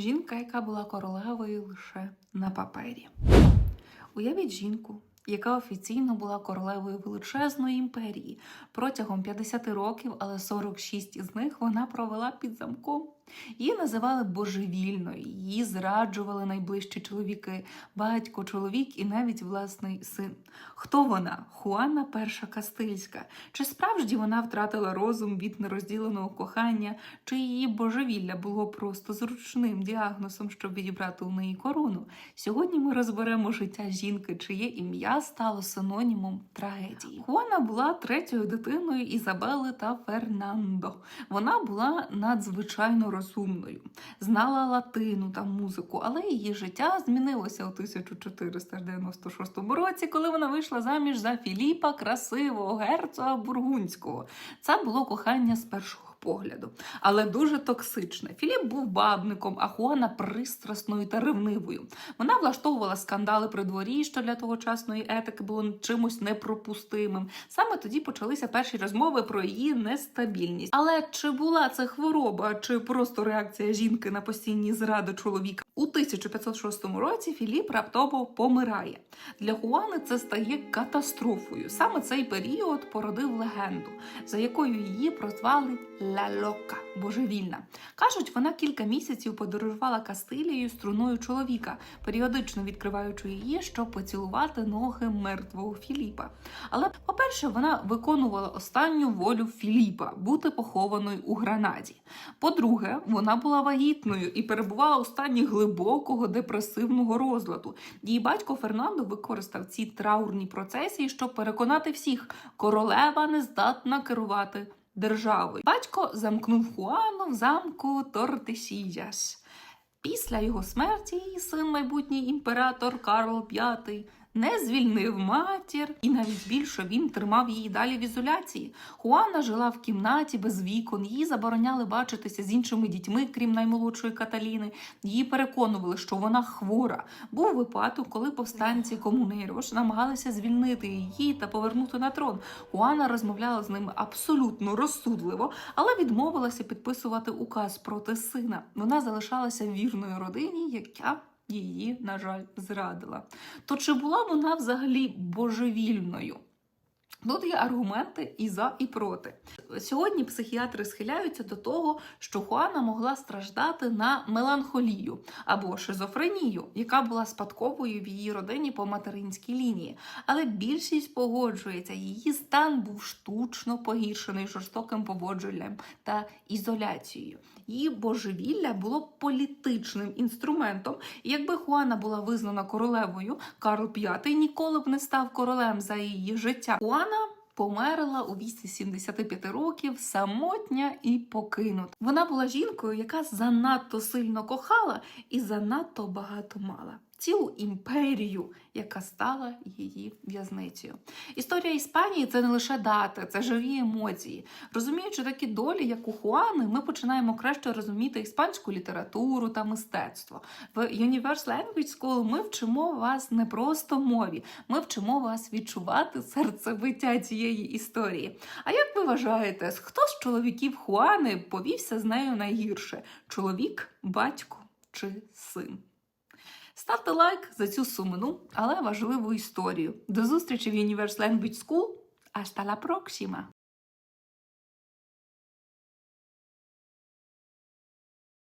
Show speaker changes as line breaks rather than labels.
Жінка, яка була королевою лише на папері. Уявіть жінку, яка офіційно була королевою величезної імперії протягом 50 років, але 46 із них вона провела під замком. Її називали божевільною, її зраджували найближчі чоловіки, батько, чоловік і навіть власний син. Хто вона? Хуана Перша Кастильська. Чи справді вона втратила розум від нерозділеного кохання, чи її божевілля було просто зручним діагнозом, щоб відібрати у неї корону? Сьогодні ми розберемо життя жінки, чиє ім'я стало синонімом трагедії. Хуана була третьою дитиною Ізабели та Фернандо. Вона була надзвичайно розумною, знала латину та музику, але її життя змінилося у 1496 році, коли вона вийшла заміж за Філіпа Красивого, герцога Бургунського. Це було кохання з першого погляду, але дуже токсичне. Філіп був бабником, а Хуана пристрасною та ревнивою. Вона влаштовувала скандали при дворі, що для тогочасної етики було чимось непропустимим. Саме тоді почалися перші розмови про її нестабільність. Але чи була це хвороба, чи просто реакція жінки на постійні зради чоловіка? У 1506 році Філіп раптово помирає. Для Хуани це стає катастрофою. Саме цей період породив легенду, за якою її прозвали Ла Лока божевільна. Кажуть, вона кілька місяців подорожувала Кастилією струною чоловіка, періодично відкриваючи її, щоб поцілувати ноги мертвого Філіпа. Але, по-перше, вона виконувала останню волю Філіпа бути похованою у Гранаді. По-друге, вона була вагітною і перебувала у стані глибокого депресивного розладу. Її батько Фернандо використав ці траурні процесії, щоб переконати всіх, королева не здатна керувати державою. Батько замкнув Хуану в замку Тортесіяс. Після його смерті її син, майбутній імператор Карл V, не звільнив матір, і навіть більше він тримав її далі в ізоляції. Хуана жила в кімнаті без вікон, їй забороняли бачитися з іншими дітьми, крім наймолодшої Каталіни. Її переконували, що вона хвора. Був випадок, коли повстанці комунерош намагалися звільнити її та повернути на трон. Хуана розмовляла з ними абсолютно розсудливо, але відмовилася підписувати указ проти сина. Вона залишалася вірною родині, яка її, на жаль, зрадила. То чи була вона взагалі божевільною? Тут є аргументи і за, і проти. Сьогодні психіатри схиляються до того, що Хуана могла страждати на меланхолію або шизофренію, яка була спадковою в її родині по материнській лінії. Але більшість погоджується, її стан був штучно погіршений жорстоким поводженням та ізоляцією. Її божевілля було політичним інструментом. І якби Хуана була визнана королевою, Карл V ніколи б не став королем за її життя. Хуана померла у віці 75 років, самотня і покинута. Вона була жінкою, яка занадто сильно кохала і занадто багато мала. Цілу імперію, яка стала її в'язницею. Історія Іспанії це не лише дати, це живі емоції. Розуміючи такі долі, як у Хуани, ми починаємо краще розуміти іспанську літературу та мистецтво. В Universe Language School ми вчимо вас не просто мові, ми вчимо вас відчувати серцебиття цієї історії. А як ви вважаєте, хто з чоловіків Хуани повівся з нею найгірше? Чоловік, батько чи син? Ставте лайк за цю сумну, але важливу історію. До зустрічі в Universe Language School. Hasta la próxima!